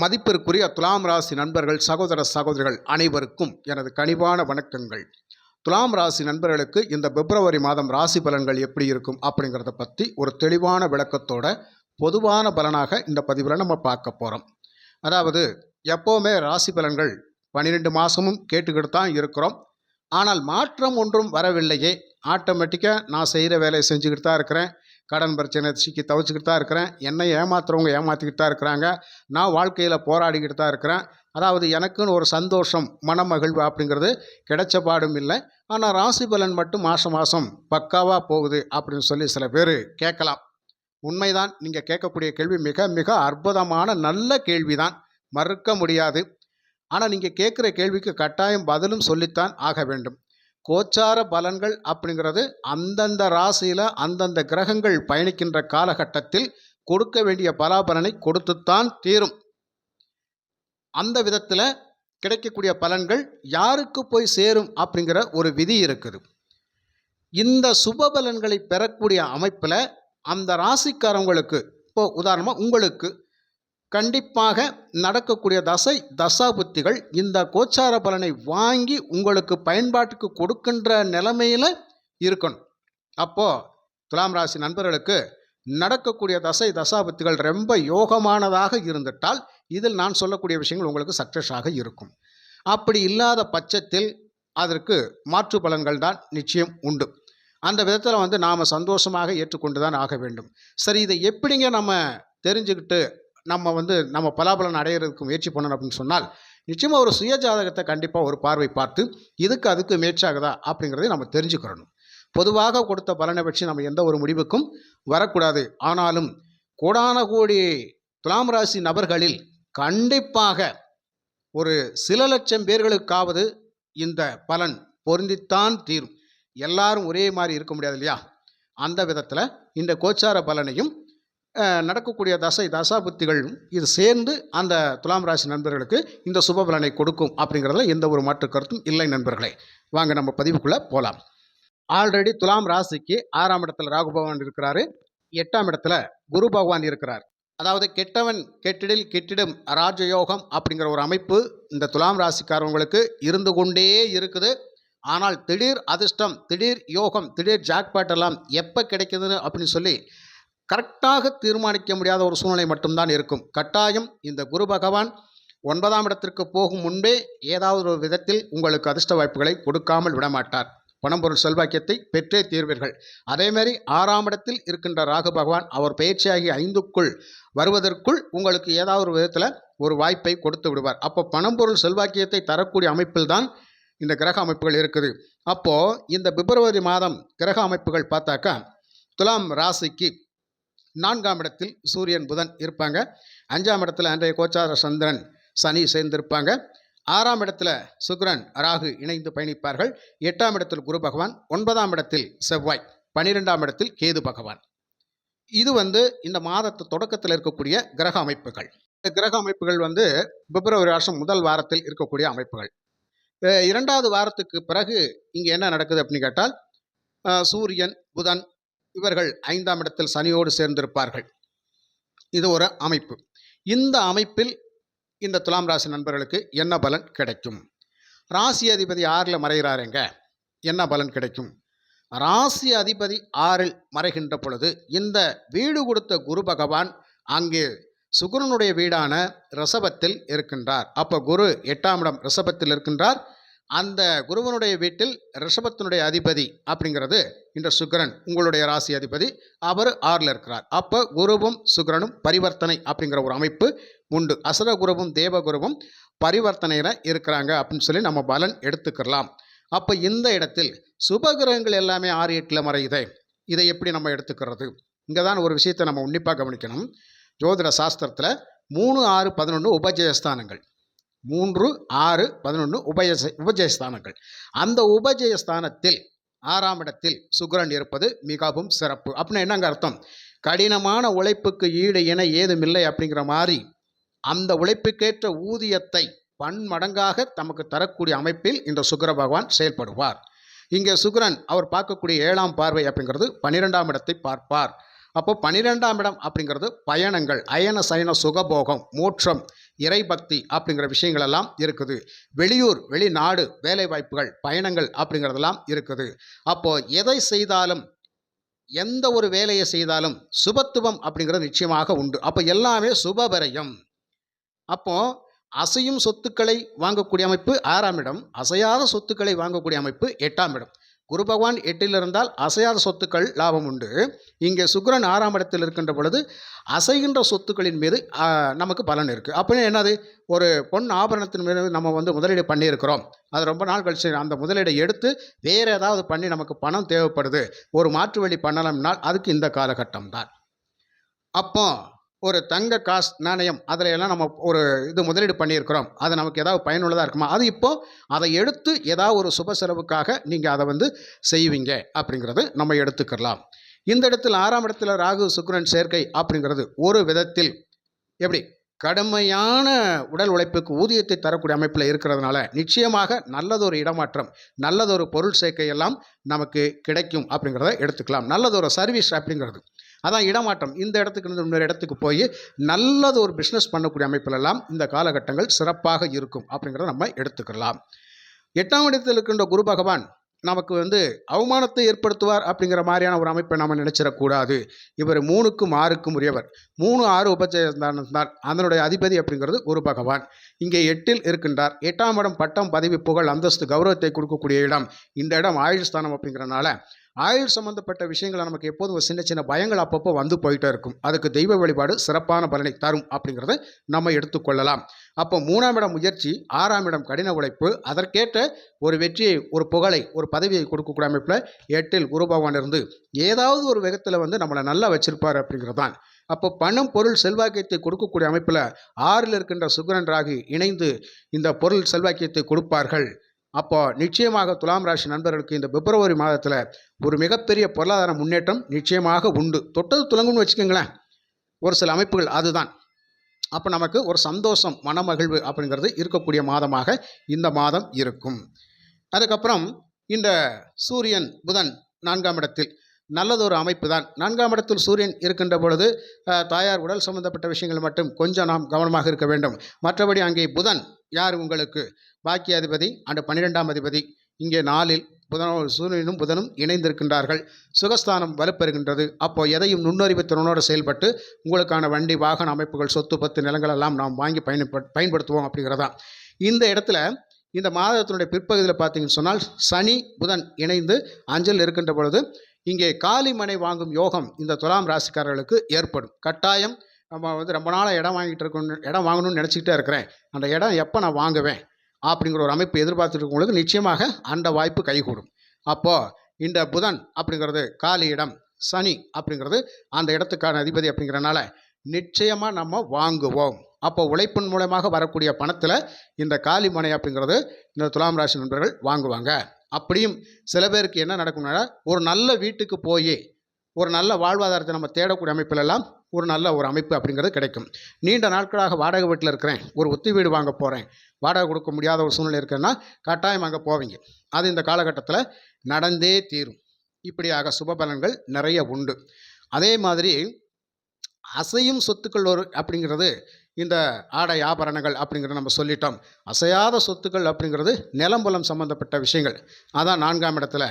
மதிப்பிற்குரிய துலாம் ராசி நண்பர்கள் சகோதர சகோதரிகள் அனைவருக்கும் எனது கனிவான வணக்கங்கள். துலாம் ராசி நண்பர்களுக்கு இந்த பிப்ரவரி மாதம் ராசி பலன்கள் எப்படி இருக்கும் அப்படிங்கிறத பற்றி ஒரு தெளிவான விளக்கத்தோட பொதுவான பலனாக இந்த பதிவில் நம்ம பார்க்க போகிறோம் அதாவது எப்போவுமே ராசி பலன்கள் பன்னிரெண்டு மாதமும் கேட்டுக்கிட்டு தான் இருக்கிறோம். ஆனால் மாற்றம் ஒன்றும் வரவில்லையே. ஆட்டோமேட்டிக்காக நான் செய்கிற வேலையை செஞ்சுக்கிட்டு தான் இருக்கிறேன். கடன் பிரச்சனை சிக்கி தவிச்சுக்கிட்டு தான் இருக்கிறேன். என்னை ஏமாத்துறவங்க ஏமாற்றிக்கிட்டு தான் இருக்கிறாங்க. நான் வாழ்க்கையில் போராடிக்கிட்டு தான் இருக்கிறேன். அதாவது எனக்குன்னு ஒரு சந்தோஷம் மனமகிழ்வு அப்படிங்கிறது கிடைச்ச பாடும் இல்லை. ஆனால் ராசி பலன் மட்டும் மாதம் மாதம் பக்காவாக போகுது அப்படின்னு சொல்லி சில பேர் கேட்கலாம். உண்மைதான். நீங்கள் கேட்கக்கூடிய கேள்வி மிக மிக அற்புதமான நல்ல கேள்வி தான் மறுக்க முடியாது. ஆனால் நீங்கள் கேட்குற கேள்விக்கு கட்டாயம் பதிலும் சொல்லித்தான் ஆக வேண்டும். கோச்சார பலன்கள் அப்படிங்கிறது அந்தந்த ராசியில் அந்தந்த கிரகங்கள் பயணிக்கின்ற காலகட்டத்தில் கொடுக்க வேண்டிய பலாபலனை கொடுத்துத்தான் தீரும். அந்த விதத்தில் கிடைக்கக்கூடிய பலன்கள் யாருக்கு போய் சேரும் அப்படிங்கிற ஒரு விதி இருக்குது. இந்த சுப பலன்களை பெறக்கூடிய அமைப்பில் அந்த ராசிக்காரங்களுக்கு இப்போ உதாரணமாக உங்களுக்கு கண்டிப்பாக நடக்கக்கூடிய தசை தசாபுத்திகள் இந்த கோச்சார பலனை வாங்கி உங்களுக்கு பயன்பாட்டுக்கு கொடுக்கின்ற நிலைமையில் இருக்கணும். அப்போது துலாம் ராசி நண்பர்களுக்கு நடக்கக்கூடிய தசை தசாபுத்திகள் ரொம்ப யோகமானதாக இருந்துட்டால் இதில் நான் சொல்லக்கூடிய விஷயங்கள் உங்களுக்கு சக்ஸஸாக இருக்கும். அப்படி இல்லாத பட்சத்தில் அதற்கு மாற்று பலன்கள் தான் நிச்சயம் உண்டு. அந்த விதத்தில் வந்து நாம் சந்தோஷமாக ஏற்றுக்கொண்டு தான் ஆக வேண்டும். சரி இதை எப்படிங்க நம்ம தெரிஞ்சுக்கிட்டு நம்ம வந்து நம்ம பலாபலன் அடையிறதுக்கு முயற்சி பண்ணணும் அப்படின்னு சொன்னால் நிச்சயமாக ஒரு சுய ஜாதகத்தை கண்டிப்பாக ஒரு பார்வை பார்த்து இதுக்கு அதுக்கு மேட்சாகுதா அப்படிங்கிறதை நம்ம தெரிஞ்சுக்கிறணும். பொதுவாக கொடுத்த பலனை வச்சு நம்ம எந்த ஒரு முடிவுக்கும் வரக்கூடாது. ஆனாலும் கோடான கோடி துலாம் ராசி நபர்களில் கண்டிப்பாக ஒரு சில லட்சம் பேர்களுக்காவது இந்த பலன் பொருந்தித்தான் தீரும். எல்லாரும் ஒரே மாதிரி இருக்க முடியாது இல்லையா? அந்த விதத்தில் இந்த கோச்சார பலனையும் நடக்கக்கூடிய தசை தசாபுத்திகள் இது சேர்ந்து அந்த துலாம் ராசி நண்பர்களுக்கு இந்த சுப பலனை கொடுக்கும் அப்படிங்கிறதுல எந்த ஒரு மாற்று கருத்தும் இல்லை நண்பர்களே. வாங்க நம்ம பதிவுக்குள்ளே போகலாம் ஆல்ரெடி துலாம் ராசிக்கு ஆறாம் இடத்துல ராகு பகவான் இருக்கிறாரு. எட்டாம் இடத்துல குரு பகவான் இருக்கிறார். அதாவது கெட்டவன் கெட்டிடில் கெட்டிடும் ராஜயோகம் அப்படிங்கிற ஒரு அமைப்பு இந்த துலாம் ராசிக்காரவங்களுக்கு இருந்து கொண்டே இருக்குது. ஆனால் திடீர் அதிர்ஷ்டம் திடீர் யோகம் திடீர் ஜாக்பாட் எல்லாம் எப்போ கிடைக்குதுன்னு அப்படின்னு சொல்லி கரெக்டாக தீர்மானிக்க முடியாத ஒரு சூழ்நிலை மட்டும்தான் இருக்கும். கட்டாயம் இந்த குரு பகவான் ஒன்பதாம் இடத்திற்கு போகும் முன்பே ஏதாவது ஒரு விதத்தில் உங்களுக்கு அதிர்ஷ்ட வாய்ப்புகளை கொடுக்காமல் விடமாட்டார். பணம்பொருள் செல்வாக்கியத்தை பெற்றே தீர்வீர்கள். அதேமாரி ஆறாம் இடத்தில் இருக்கின்ற ராகு பகவான் அவர் பயிற்சியாகி ஐந்துக்குள் வருவதற்குள் உங்களுக்கு ஏதாவது ஒரு விதத்தில் ஒரு வாய்ப்பை கொடுத்து விடுவார். அப்போ பணம்பொருள் செல்வாக்கியத்தை தரக்கூடிய அமைப்பில் தான் இந்த கிரக அமைப்புகள் இருக்குது. அப்போது இந்த பிப்ரவரி மாதம் கிரக அமைப்புகள் பார்த்தாக்கா துலாம் ராசிக்கு நான்காம் இடத்தில் சூரியன் புதன் இருப்பாங்க. அஞ்சாம் இடத்துல அன்றைய கோச்சார சந்திரன் சனி சேர்ந்திருப்பாங்க. ஆறாம் இடத்துல சுக்கிரன் ராகு இணைந்து பயணிப்பார்கள். எட்டாம் இடத்தில் குரு பகவான் ஒன்பதாம் இடத்தில் செவ்வாய் பன்னிரெண்டாம் இடத்தில் கேது பகவான். இது வந்து இந்த மாதத்து தொடக்கத்தில் இருக்கக்கூடிய கிரக அமைப்புகள். இந்த கிரக அமைப்புகள் வந்து பிப்ரவரி வருஷம் முதல் வாரத்தில் இருக்கக்கூடிய அமைப்புகள். இரண்டாவது வாரத்துக்கு பிறகு இங்கே என்ன நடக்குது அப்படின்னு கேட்டால் சூரியன் புதன் இவர்கள் ஐந்தாம் இடத்தில் சனியோடு சேர்ந்திருப்பார்கள். இது ஒரு அமைப்பு. இந்த அமைப்பில் இந்த துலாம் ராசி நண்பர்களுக்கு என்ன பலன் கிடைக்கும்? ராசி அதிபதி ஆறில் மறைகிறாருங்க என்ன பலன் கிடைக்கும்? ராசி அதிபதி ஆறில் மறைகின்ற பொழுது இந்த வீடு கொடுத்த குரு பகவான் அங்கே சுகுரனுடைய வீடான ரிஷபத்தில் இருக்கின்றார். அப்போ குரு எட்டாம் இடம் ரிஷபத்தில் இருக்கின்றார். அந்த குருவனுடைய வீட்டில் ரிஷபத்தினுடைய அதிபதி அப்படிங்கிறது இந்த சுக்கரன் உங்களுடைய ராசி அதிபதி. அவர் ஆறில் இருக்கிறார். அப்போ குருவும் சுக்கரனும் பரிவர்த்தனை அப்படிங்கிற ஒரு அமைப்பு உண்டு. அசுர குருவும் தேவ குருவும் பரிவர்த்தனையில் இருக்கிறாங்க அப்படின்னு சொல்லி நம்ம பலன் எடுத்துக்கலாம் அப்போ இந்த இடத்தில் சுபகிரகங்கள் எல்லாமே ஆறு எட்டில் மறையுதே. இதை எப்படி நம்ம எடுத்துக்கிறது? இங்கே தான் ஒரு விஷயத்தை நம்ம உன்னிப்பாக கவனிக்கணும். ஜோதிட சாஸ்திரத்தில் மூணு ஆறு பதினொன்று உபஜயஸ்தானங்கள். மூன்று ஆறு பதினொன்று உபயச உபஜயஸ்தானங்கள். அந்த உபஜயஸ்தானத்தில் ஆறாம் இடத்தில் சுக்கரன் இருப்பது மிகவும் சிறப்பு. அப்படின்னா என்னங்க அர்த்தம்? கடினமான உழைப்புக்கு ஈடு இணை ஏதுமில்லை அப்படிங்கிற மாதிரி அந்த உழைப்புக்கேற்ற ஊதியத்தை பன்மடங்காக தமக்கு தரக்கூடிய அமைப்பில் இந்த சுக்கிர பகவான் செயல்படுவார். இங்கே சுக்கரன் அவர் பார்க்கக்கூடிய ஏழாம் பார்வை அப்படிங்கிறது பன்னிரெண்டாம் இடத்தை பார்ப்பார். அப்போ பன்னிரெண்டாம் இடம் அப்படிங்கிறது பயணங்கள் அயன சயன சுகபோகம் மோட்சம். இறைபக்தி அப்படிங்கிற விஷயங்கள் எல்லாம் இருக்குது. வெளியூர் வெளிநாடு வேலை வாய்ப்புகள் பயணங்கள் அப்படிங்கிறதெல்லாம் இருக்குது. அப்போ எதை செய்தாலும் எந்த ஒரு வேலையை செய்தாலும் சுபத்துவம் அப்படிங்கிறது நிச்சயமாக உண்டு. அப்போ எல்லாமே சுபபரயம். அப்போ அசையும் சொத்துக்களை வாங்கக்கூடிய அமைப்பு ஆறாம் இடம் அசையாத சொத்துக்களை வாங்கக்கூடிய அமைப்பு எட்டாம் இடம். குரு பகவான் எட்டில் இருந்தால் அசையாத சொத்துக்கள் லாபம் உண்டு. இங்கே சுக்கிரன் ஆறாம் இடத்தில் இருக்கின்ற பொழுது அசைகின்ற சொத்துக்களின் மீது நமக்கு பலன் இருக்குது அப்படின்னு என்னது? ஒரு பொன் ஆபரணத்தின் மீது நம்ம வந்து முதலீடு பண்ணியிருக்கிறோம். அது ரொம்ப நாள் கழிச்சு அந்த முதலீடை எடுத்து வேறு ஏதாவது பண்ணி நமக்கு பணம் தேவைப்படுது. ஒரு மாற்று வழி பண்ணலாம்னால் அதுக்கு இந்த காலகட்டம் தான். அப்போ ஒரு தங்க காசு நாணயம் அதில் எல்லாம் நம்ம ஒரு இது முதலீடு பண்ணியிருக்கிறோம். அது நமக்கு ஏதாவது பயனுள்ளதாக இருக்குமா? அது இப்போ அதை எடுத்து ஏதாவது ஒரு சுப செலவுக்காக நீங்கள் அதை வந்து செய்வீங்க அப்படிங்கிறது நம்ம எடுத்துக்கலாம் இந்த இடத்தில் ஆறாம் இடத்துல ராகு சுக்ரன் சேர்க்கை அப்படிங்கிறது ஒரு விதத்தில் எப்படி? கடுமையான உடல் உழைப்புக்கு ஊதியத்தை தரக்கூடிய அமைப்பில் இருக்கிறதுனால நிச்சயமாக நல்லதொரு இடமாற்றம் நல்லதொரு பொருள் சேர்க்கை எல்லாம் நமக்கு கிடைக்கும் அப்படிங்கிறத எடுத்துக்கலாம். நல்லதொரு சர்வீஸ் அப்படிங்கிறது. அதான் இடமாற்றம். இந்த இடத்துக்கு இருந்து இன்னொரு இடத்துக்கு போய் நல்லது ஒரு பிஸ்னஸ் பண்ணக்கூடிய அமைப்பிலெல்லாம் இந்த காலகட்டங்கள் சிறப்பாக இருக்கும் அப்படிங்கிறத நம்ம எடுத்துக்கலாம். எட்டாம் இடத்தில் இருக்கின்ற குரு பகவான் நமக்கு வந்து அவமானத்தை ஏற்படுத்துவார் அப்படிங்கிற மாதிரியான ஒரு அமைப்பை நம்ம நினைச்சிடக்கூடாது. இவர் மூணுக்கும் ஆறுக்கும் உரியவர். மூணு ஆறு உபஜயஸ்தானம் தான் அதனுடைய அதிபதி அப்படிங்கிறது குரு பகவான். இங்கே எட்டில் இருக்கின்றார். எட்டாம் இடம் பட்டம் பதவி புகழ் அந்தஸ்து கௌரவத்தை கொடுக்கக்கூடிய இடம். இந்த இடம் ஆயுள் ஸ்தானம் அப்படிங்கிறனால ஆயுள் சம்பந்தப்பட்ட விஷயங்களை நமக்கு எப்போதும் ஒரு சின்ன சின்ன பயங்கள் அப்பப்போ வந்து போயிட்டே இருக்கும். அதுக்கு தெய்வ வழிபாடு சிறப்பான பலனை தரும் அப்படிங்கிறத நம்ம எடுத்துக்கொள்ளலாம் அப்போ மூணாம் இடம் முயற்சி ஆறாம் இடம் கடின உழைப்பு. அதற்கேற்ற ஒரு வெற்றியை ஒரு புகழை ஒரு பதவியை கொடுக்கக்கூடிய அமைப்பில் எட்டில் குரு பகவான் இருந்து ஏதாவது ஒரு விதத்தில் வந்து நம்மளை நல்லா வச்சிருப்பார் அப்படிங்கிறது தான் அப்போ பணம் பொருள் செல்வாக்கியத்தை கொடுக்கக்கூடிய அமைப்பில் ஆறில் இருக்கின்ற சுகரன் ராகு இணைந்து இந்த பொருள் செல்வாக்கியத்தை கொடுப்பார்கள். அப்போ நிச்சயமாக துலாம் ராசி நண்பர்களுக்கு இந்த பிப்ரவரி மாதத்தில் ஒரு மிகப்பெரிய பொருளாதார முன்னேற்றம் நிச்சயமாக உண்டு. தொட்டது துலங்கும்னு வச்சுக்கோங்களேன். ஒரு சில அமைப்புகள் அதுதான். அப்போ நமக்கு ஒரு சந்தோஷம் மனமகிழ்வு அப்படிங்கிறது இருக்கக்கூடிய மாதமாக இந்த மாதம் இருக்கும். அதுக்கப்புறம் இந்த சூரியன் புதன் நான்காம் இடத்தில் நல்லதொரு அமைப்பு தான். நான்காம் இடத்தில் சூரியன் இருக்கின்ற பொழுது தாயார் உடல் சம்பந்தப்பட்ட விஷயங்கள் மட்டும் கொஞ்சம் நாம் கவனமாக இருக்க வேண்டும். மற்றபடி அங்கே புதன் யார் உங்களுக்கு? பாக்கிய அதிபதி அண்டு பன்னிரெண்டாம் அதிபதி. இங்கே நாளில் புதன் சூரியனும் புதனும் இணைந்திருக்கின்றார்கள். சுகஸ்தானம் வலுப்பெறுகின்றது. அப்போ எதையும் நுண்ணறிவு திறனோடு செயல்பட்டு உங்களுக்கான வண்டி வாகன அமைப்புகள் சொத்து பத்து நிலங்கள் எல்லாம் நாம் வாங்கி பயன்ப பயன்படுத்துவோம் அப்படிங்கிறதா. இந்த இடத்துல இந்த மாதத்தினுடைய பிற்பகுதியில் பார்த்தீங்கன்னு சொன்னால் சனி புதன் இணைந்து அஞ்சல் இருக்கின்ற பொழுது இங்கே காலி மனை வாங்கும் யோகம் இந்த துலாம் ராசிக்காரர்களுக்கு ஏற்படும். கட்டாயம் நம்ம வந்து ரொம்ப நாளாக இடம் வாங்கிட்டு இருக்கணும் இடம் வாங்கணும்னு நினச்சிக்கிட்டே இருக்கிறேன். அந்த இடம் எப்போ நான் வாங்குவேன்? அப்படிங்கிற ஒரு அமைப்பு எதிர்பார்த்துருக்கவங்களுக்கு நிச்சயமாக அந்த வாய்ப்பு கைகூடும். அப்போது இந்த புதன் அப்படிங்கிறது காலி இடம் சனி அப்படிங்கிறது அந்த இடத்துக்கான அதிபதி அப்படிங்கிறனால நிச்சயமாக நம்ம வாங்குவோம். அப்போ உழைப்பின் மூலமாக வரக்கூடிய பணத்தில் இந்த காலி மனை அப்படிங்கிறது இந்த துலாம் ராசி நண்பர்கள் வாங்குவாங்க. அப்படியும் சில பேருக்கு என்ன நடக்கும்னா ஒரு நல்ல வீட்டுக்கு போய் ஒரு நல்ல வாழ்வாதாரத்தை நம்ம தேடக்கூடிய அமைப்பிலெல்லாம் ஒரு நல்ல ஒரு அமைப்பு அப்படிங்கிறது கிடைக்கும். நீண்ட நாட்களாக வாடகை வீட்டில் இருக்கிறேன். ஒரு ஒத்தி வீடு வாங்க போகிறேன் வாடகை கொடுக்க முடியாத ஒரு சூழ்நிலை இருக்குன்னா கட்டாயம் அங்கே போவீங்க. அது இந்த காலகட்டத்தில் நடந்தே தீரும். இப்படியாக சுப பலன்கள் நிறைய உண்டு. அதே மாதிரி அசையும் சொத்துக்கள் ஒரு அப்படிங்கிறது இந்த ஆடை ஆபரணங்கள் அப்படிங்கிறத நம்ம சொல்லிட்டோம். அசையாத சொத்துக்கள் அப்படிங்கிறது நிலம்புலம் சம்பந்தப்பட்ட விஷயங்கள். அதான் நான்காம் இடத்துல.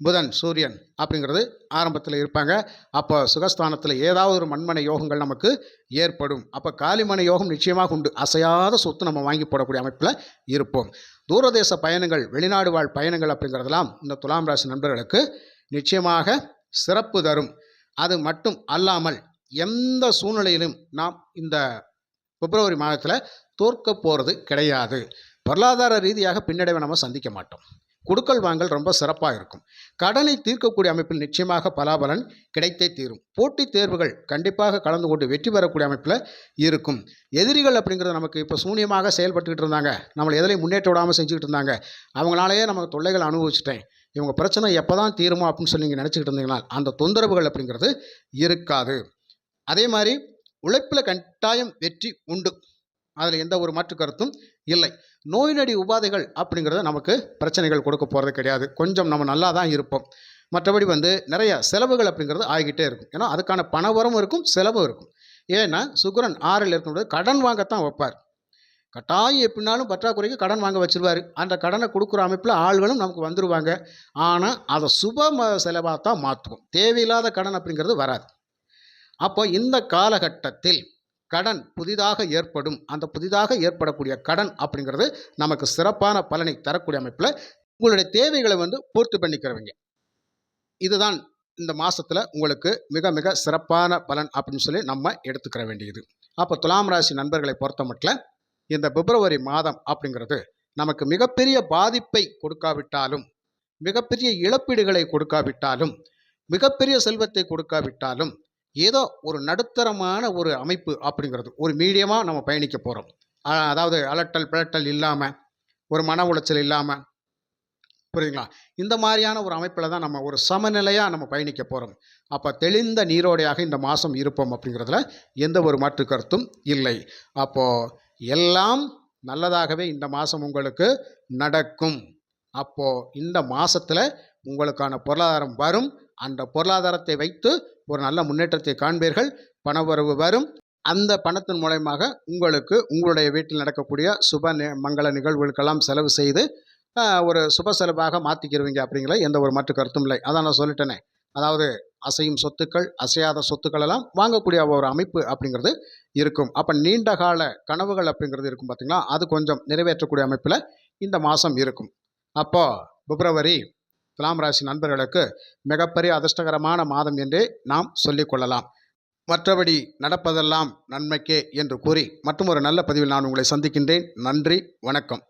புதன் சூரியன் அப்படிங்கிறது ஆரம்பத்தில் இருப்பாங்க. அப்போ சுகஸ்தானத்தில் ஏதாவது ஒரு மண்மனை யோகங்கள் நமக்கு ஏற்படும். அப்போ காலிமனை யோகம் நிச்சயமாக உண்டு. அசையாத சொத்து நம்ம வாங்கி போடக்கூடிய அமைப்பில் இருப்போம். தூரதேச பயணங்கள் வெளிநாடு வாழ் பயணங்கள் அப்படிங்கிறதெல்லாம் இந்த துலாம் ராசி நண்பர்களுக்கு நிச்சயமாக சிறப்பு தரும். அது மட்டும் அல்லாமல் எந்த சூழ்நிலையிலும் நாம் இந்த பிப்ரவரி மாதத்தில் தோற்க போகிறது கிடையாது. பொருளாதார ரீதியாக பின்னடைவை நம்ம சந்திக்க மாட்டோம். கொடுக்கல் வாங்கல் ரொம்ப சிறப்பாக இருக்கும். கடனை தீர்க்கக்கூடிய அமைப்பில் நிச்சயமாக பலாபலன் கிடைத்தே தீரும். போட்டித் தேர்வுகள் கண்டிப்பாக கலந்து கொண்டு வெற்றி பெறக்கூடிய அமைப்பில் இருக்கும். எதிரிகள் அப்படிங்கிறது நமக்கு இப்போ சூனியமாக செயல்பட்டுக்கிட்டு இருந்தாங்க. நம்மளை எதிலையும் முன்னேற்ற விடாமல் செஞ்சுக்கிட்டு இருந்தாங்க. அவங்களாலேயே நமக்கு தொல்லைகள் அனுபவிச்சிட்டேன். இவங்க பிரச்சனை எப்போ தான் தீருமோ அப்படின்னு சொல்லி நீங்கள் நினச்சிக்கிட்டு இருந்தீங்கன்னா அந்த தொந்தரவுகள் அப்படிங்கிறது இருக்காது. அதே மாதிரி உழைப்பில் கட்டாயம் வெற்றி உண்டு. அதில் எந்த ஒரு மாற்று கருத்தும் இல்லை. நோய் நடி உபாதைகள் அப்படிங்கிறது நமக்கு பிரச்சனைகள் கொடுக்க போகிறது கிடையாது. கொஞ்சம் நம்ம நல்லா தான் இருப்போம். மற்றபடி வந்து நிறைய செலவுகள் அப்படிங்கிறது ஆகிக்கிட்டே இருக்கும். ஏன்னா அதுக்கான பணவரம் இருக்கும் செலவும் இருக்கும். ஏன்னா சுக்கிரன் ஆறில் இருக்கும்போது கடன் வாங்கத்தான் வைப்பார். கட்டாயம் எப்படினாலும் பற்றாக்குறைக்கு கடன் வாங்க வச்சிருவாரு. அந்த கடனை கொடுக்குற அமைப்பில் ஆள்களும் நமக்கு வந்துடுவாங்க ஆனால் அதை சுப ம செலவாக தான் மாற்றுவோம் தேவையில்லாத கடன் அப்படிங்கிறது வராது. அப்போ இந்த காலகட்டத்தில் கடன் புதிதாக ஏற்படும். அந்த புதிதாக ஏற்படக்கூடிய கடன் அப்படிங்கிறது நமக்கு சிறப்பான பலனை தரக்கூடிய அமைப்பில் உங்களுடைய தேவைகளை வந்து பூர்த்தி பண்ணிக்கிறவங்க. இதுதான் இந்த மாதத்தில் உங்களுக்கு மிக மிக சிறப்பான பலன் அப்படின்னு சொல்லி நம்ம எடுத்துக்கிற வேண்டியது. அப்போ துலாம் ராசி நண்பர்களை பொறுத்த மட்டும் இந்த பிப்ரவரி மாதம் அப்படிங்கிறது நமக்கு மிகப்பெரிய பாதிப்பை கொடுக்காவிட்டாலும் மிகப்பெரிய இழப்பீடுகளை கொடுக்காவிட்டாலும் மிகப்பெரிய செல்வத்தை கொடுக்காவிட்டாலும் ஏதோ ஒரு நடுத்தரமான ஒரு அமைப்பு அப்படிங்கிறது. ஒரு மீடியமாக நம்ம பயணிக்க போகிறோம் அதாவது அலட்டல் பிழட்டல் இல்லாமல் ஒரு மன உளைச்சல் இல்லாமல் புரியுதுங்களா? இந்த மாதிரியான ஒரு அமைப்பில் தான் நம்ம ஒரு சமநிலையாக நம்ம பயணிக்க போகிறோம் அப்போ தெளிந்த நீரோடையாக இந்த மாதம் இருப்போம் அப்படிங்கிறதுல எந்த ஒரு மாற்று கருத்தும் இல்லை. அப்போது எல்லாம் நல்லதாகவே இந்த மாதம் உங்களுக்கு நடக்கும். அப்போது இந்த மாதத்தில் உங்களுக்கான பொருளாதாரம் வரும். அந்த பொருளாதாரத்தை வைத்து ஒரு நல்ல முன்னேற்றத்தை காண்பீர்கள். பணவரவு வரும். அந்த பணத்தின் மூலயமாக உங்களுக்கு உங்களுடைய வீட்டில் நடக்கக்கூடிய சுப மங்கள நிகழ்வுகளுக்கெல்லாம் செலவு செய்து ஒரு சுப செலவாக மாற்றிக்கிருவீங்க அப்படிங்கிற எந்த ஒரு மாற்று கருத்தும் இல்லை. அதான் நான் சொல்லிட்டேனே. அதாவது அசையும் சொத்துக்கள் அசையாத சொத்துக்கள் எல்லாம் வாங்கக்கூடிய ஒரு அமைப்பு அப்படிங்கிறது இருக்கும். அப்போ நீண்ட கால கனவுகள் அப்படிங்கிறது இருக்கும் பார்த்தீங்களா அது கொஞ்சம் நிறைவேற்றக்கூடிய அமைப்பில் இந்த மாதம் இருக்கும். அப்போ பிப்ரவரி துலாம் ராசி நண்பர்களுக்கு மிகப்பெரிய அதிர்ஷ்டகரமான மாதம் என்றே நாம் சொல்லிக்கொள்ளலாம் மற்றபடி நடப்பதெல்லாம் நன்மைக்கே என்று கூறி மற்றும் ஒரு நல்ல பதிவில் நான் உங்களை சந்திக்கின்றேன். நன்றி வணக்கம்.